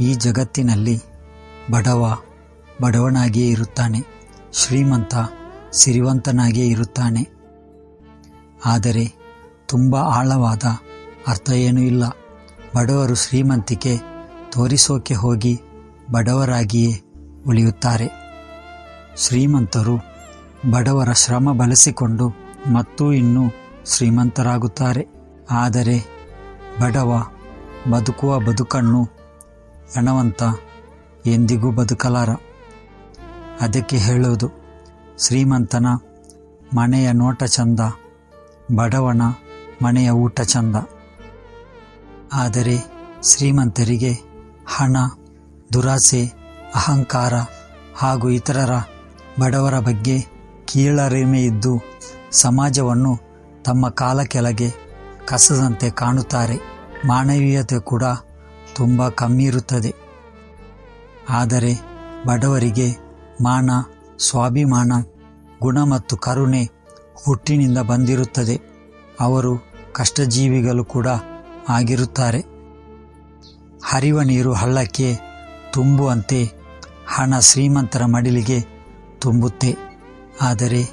ಈ ಜಗತ್ತಿನಲ್ಲಿ ಬಡವ ಬಡವನಾಗಿಯೇ ಇರುತ್ತಾನೆ, ಶ್ರೀಮಂತ ಸಿರಿವಂತನಾಗಿಯೇ ಇರುತ್ತಾನೆ. ಆದರೆ ತುಂಬ ಆಳವಾದ ಅರ್ಥ ಏನೂ ಇಲ್ಲ. ಬಡವರು ಶ್ರೀಮಂತಿಕೆ ತೋರಿಸೋಕೆ ಹೋಗಿ ಬಡವರಾಗಿಯೇ ಉಳಿಯುತ್ತಾರೆ. ಶ್ರೀಮಂತರು ಬಡವರ ಶ್ರಮ ಬಳಸಿಕೊಂಡು ಮತ್ತೂ ಇನ್ನೂ ಶ್ರೀಮಂತರಾಗುತ್ತಾರೆ. ಆದರೆ ಬಡವ ಬದುಕುವ ಬದುಕನ್ನು ಹಣವಂತ, ಎಂದಿಗೂ ಬದುಕಲಾರ. ಅದಕ್ಕೆ ಹೇಳೋದು, ಶ್ರೀಮಂತನ ಮನೆಯ ನೋಟ ಚಂದ, ಬಡವನ ಮನೆಯ ಊಟ ಚಂದ. ಆದರೆ ಶ್ರೀಮಂತರಿಗೆ ಹಣ, ದುರಾಸೆ, ಅಹಂಕಾರ ಹಾಗೂ ಇತರರ ಬಡವರ ಬಗ್ಗೆ ಕೀಳರಿಮೆ ಇದ್ದು ಸಮಾಜವನ್ನು ತಮ್ಮ ಕಾಲ ಕೆಳಗೆ ಕಸದಂತೆ ಕಾಣುತ್ತಾರೆ. ಮಾನವೀಯತೆ ಕೂಡ ತುಂಬ ಕಮ್ಮಿ ಇರುತ್ತದೆ. ಆದರೆ ಬಡವರಿಗೆ ಮಾನ, ಸ್ವಾಭಿಮಾನ, ಗುಣ ಮತ್ತು ಕರುಣೆ ಹುಟ್ಟಿನಿಂದ ಬಂದಿರುತ್ತದೆ. ಅವರು ಕಷ್ಟಜೀವಿಗಳು ಕೂಡ ಆಗಿರುತ್ತಾರೆ. ಹರಿವ ನೀರು ಹಳ್ಳಕ್ಕೆ ತುಂಬುವಂತೆ ಹಣ ಶ್ರೀಮಂತರ ಮಡಿಲಿಗೆ ತುಂಬುತ್ತೆ. ಆದರೆ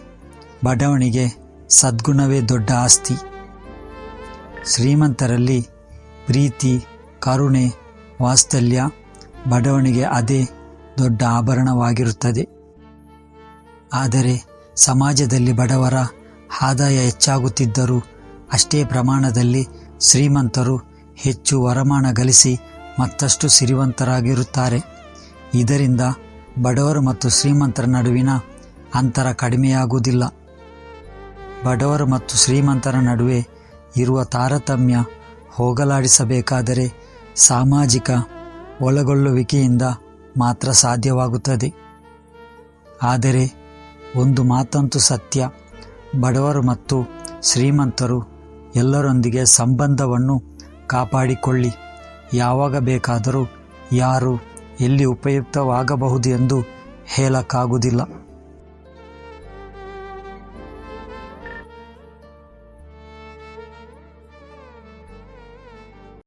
ಬಡವನಿಗೆ ಸದ್ಗುಣವೇ ದೊಡ್ಡ ಆಸ್ತಿ. ಶ್ರೀಮಂತರಲ್ಲಿ ಪ್ರೀತಿ ಕರುಣೆ, ವಾತ್ಸಲ್ಯ ಬಡವನಿಗೆ ಅದೇ ದೊಡ್ಡ ಆಭರಣವಾಗಿರುತ್ತದೆ. ಆದರೆ ಸಮಾಜದಲ್ಲಿ ಬಡವರ ಆದಾಯ ಹೆಚ್ಚಾಗುತ್ತಿದ್ದರೂ ಅಷ್ಟೇ ಪ್ರಮಾಣದಲ್ಲಿ ಶ್ರೀಮಂತರು ಹೆಚ್ಚು ವರಮಾನ ಗಳಿಸಿ ಮತ್ತಷ್ಟು ಸಿರಿವಂತರಾಗಿರುತ್ತಾರೆ. ಇದರಿಂದ ಬಡವರು ಮತ್ತು ಶ್ರೀಮಂತರ ನಡುವಿನ ಅಂತರ ಕಡಿಮೆಯಾಗುವುದಿಲ್ಲ. ಬಡವರು ಮತ್ತು ಶ್ರೀಮಂತರ ನಡುವೆ ಇರುವ ತಾರತಮ್ಯ ಹೋಗಲಾಡಿಸಬೇಕಾದರೆ ಸಾಮಾಜಿಕ ಒಳಗೊಳ್ಳುವಿಕೆಯಿಂದ ಮಾತ್ರ ಸಾಧ್ಯವಾಗುತ್ತದೆ. ಆದರೆ ಒಂದು ಮಾತಂತೂ ಸತ್ಯ. ಬಡವರು ಮತ್ತು ಶ್ರೀಮಂತರು ಎಲ್ಲರೊಂದಿಗೆ ಸಂಬಂಧವನ್ನು ಕಾಪಾಡಿಕೊಳ್ಳಿ. ಯಾವಾಗ ಬೇಕಾದರೂ ಯಾರು ಎಲ್ಲಿ ಉಪಯುಕ್ತವಾಗಬಹುದು ಎಂದು ಹೇಳಕ್ಕಾಗುವುದಿಲ್ಲ.